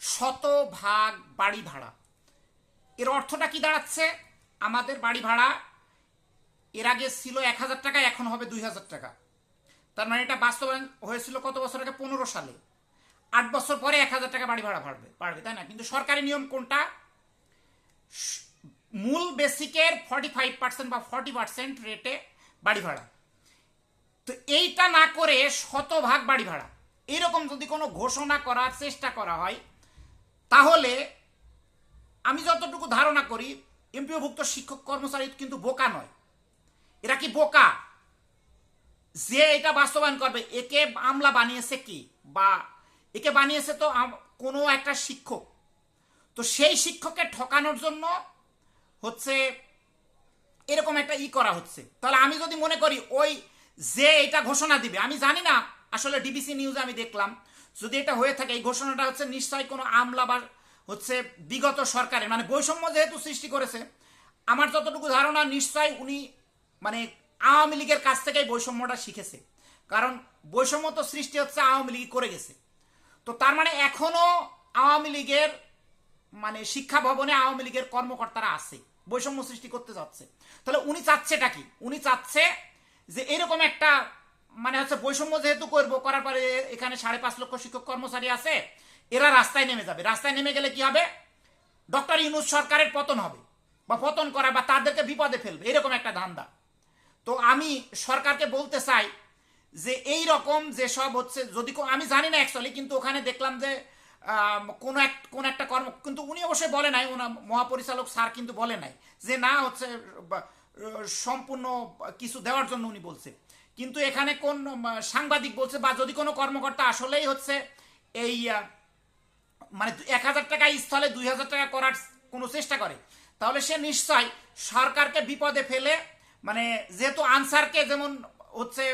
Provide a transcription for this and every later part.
শতভাগ বাড়ি ভাড়া। এর অর্থটা কি দাঁড়াচ্ছে? আমাদের বাড়ি ভাড়া এর আগে ছিল এক হাজার টাকা, এখন হবে দুই হাজার টাকা। তার মানে এটা বাস্তবায়ন হয়েছিল কত বছর আগে? পনেরো সালে। আট বছর পরে এক হাজার টাকা বাড়ি ভাড়া বাড়বে বাড়বে, তাই না? কিন্তু সরকারি নিয়ম কোনটা? মূল বেসিকের ফর্টি ফাইভ পার্সেন্ট বা ফর্টি পার্সেন্ট রেটে বাড়ি ভাড়া। তো এইটা না করে শতভাগ বাড়ি ভাড়া। এইরকম যদি কোনো ঘোষণা করার চেষ্টা করা হয় তাহলে আমি যতটুকু ধারণা করি, এমপিওভুক্ত শিক্ষক কর্মচারী কিন্তু বোকা নয়। এরা কি বোকা? যে এটা বাস্তবায়ন করবে, একে আমলা বানিয়েছে কি? বা একে বানিয়েছে তো কোনো একটা শিক্ষক। তো সেই শিক্ষককে ঠকানোর জন্য হচ্ছে এরকম একটা ই করা হচ্ছে। তাহলে আমি যদি মনে করি, ওই যে এটা ঘোষণা দিবে, আমি জানি না, আসলে ডিবিসি নিউজে আমি দেখলাম যদি এটা হয়ে থাকে, এই ঘোষণাটা হচ্ছে নিশ্চয়ই কোনো আমলা বা হচ্ছে বিগত সরকারের মানে বৈষম্য যেহেতু সৃষ্টি করেছে, আমার যতটুকু ধারণা নিশ্চয় উনি মানে আওয়ামী লীগের কাছ থেকেই বৈষম্যটা শিখেছে। কারণ বৈষম্য তো সৃষ্টি হচ্ছে আওয়ামী লীগ করে গেছে। তো তার মানে এখনও আওয়ামী লীগের মানে শিক্ষা ভবনে আওয়ামী লীগের কর্মকর্তারা আছে, বৈষম্য সৃষ্টি করতে যাচ্ছে। তাহলে উনি চাচ্ছেটা কি? উনি চাচ্ছে যে এরকম একটা মানে হচ্ছে বৈষম্য যেহেতু করব, করার পরে এখানে সাড়ে পাঁচ লক্ষ শিক্ষক কর্মচারী আছে, এরা রাস্তায় নেমে যাবে। রাস্তায় নেমে গেলে কি হবে? ডক্টর ইউনুস সরকারের পতন হবে, বা পতন করা, বা তাদেরকে বিপদে ফেলবে, এরকম একটা ধান্দা। তো আমি সরকারকে বলতে চাই যে এই রকম যেসব হচ্ছে, যদি আমি জানি না অ্যাকচুয়ালি কিন্তু ওখানে দেখলাম যে কোন এক, কোন একটা কর্ম কিন্তু উনি অবশ্যই বলে নাই ওনার মহাপরিচালক স্যার কিন্তু বলে নাই যে না হচ্ছে সম্পূর্ণ কিছু দেওয়ার জন্য উনি বলছে। কিন্তু এখানে কোন সাংবাদিক বলছে, বা যদি কোনো কর্মকর্তা আসলেই হচ্ছে এই মানে এক হাজার টাকা স্থলে দুই হাজার টাকা করার কোনো চেষ্টা করে, তাহলে সে নিশ্চয় সরকারকে বিপদে ফেলে মানে যেহেতু আনসারকে যেমন হচ্ছে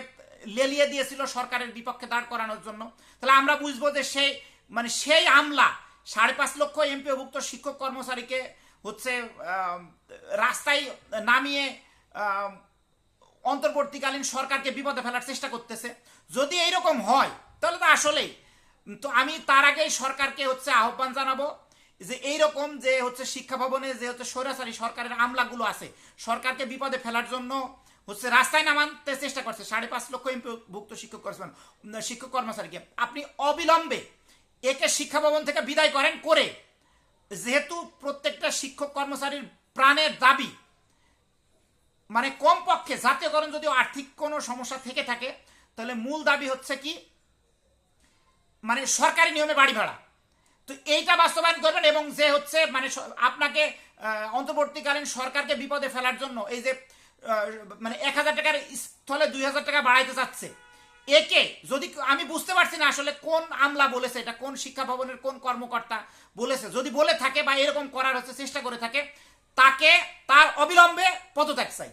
লেলিয়ে দিয়েছিল সরকারের বিপক্ষে দাঁড় করানোর জন্য, তাহলে আমরা বুঝব যে সেই মানে সেই আমলা সাড়ে পাঁচ লক্ষ এমপিওভুক্ত শিক্ষক কর্মচারীকে হচ্ছে রাস্তায় নামিয়ে অন্তর্বর্তীকালীন সরকারকে বিপদে ফেলার চেষ্টা করতেছে। যদি এইরকম হয়, তাহলে তো আসলেই। তো আমি তার আগেই সরকারকে হচ্ছে আহ্বান জানাব যে এইরকম যে হচ্ছে শিক্ষা ভবনে যে হচ্ছে স্বৈরাচারী সরকারের আমলাগুলো আছে, সরকারকে বিপদে ফেলার জন্য হচ্ছে রাস্তায় নামাতে চেষ্টা করছে। সাড়ে পাঁচ লক্ষ ভুক্ত শিক্ষক কর্মচারী শিক্ষক কর্মচারীকে। আপনি অবিলম্বে একে শিক্ষা ভবন থেকে বিদায় করেন করে যেহেতু প্রত্যেকটা শিক্ষক কর্মচারীর প্রাণের দাবি মানে কমপক্ষে জাতীয়করণ যদি আর্থিক কোনো সমস্যা থেকে থাকে, তাহলে মূল দাবি হচ্ছে কি? মানে সরকারি নিয়মে বাড়ি ভাড়া। তো এইটা বাস্তবায়ন করবেন এবং যে হচ্ছে মানে আপনাকে অন্তর্বর্তীকালীন সরকারকে বিপদে ফেলার জন্য এই যে মানে এক হাজার টাকার স্থলে দুই হাজার টাকা বাড়াইতে চাচ্ছে একে? যদি আমি বুঝতে পারছি না আসলে কোন আমলা বলেছে এটা, কোন শিক্ষা ভবনের কোন কর্মকর্তা বলেছে। যদি বলে থাকে বা এরকম করার হচ্ছে, চেষ্টা করে থাকে, তাকে তার অবিলম্বে পদত্যাগ চাই।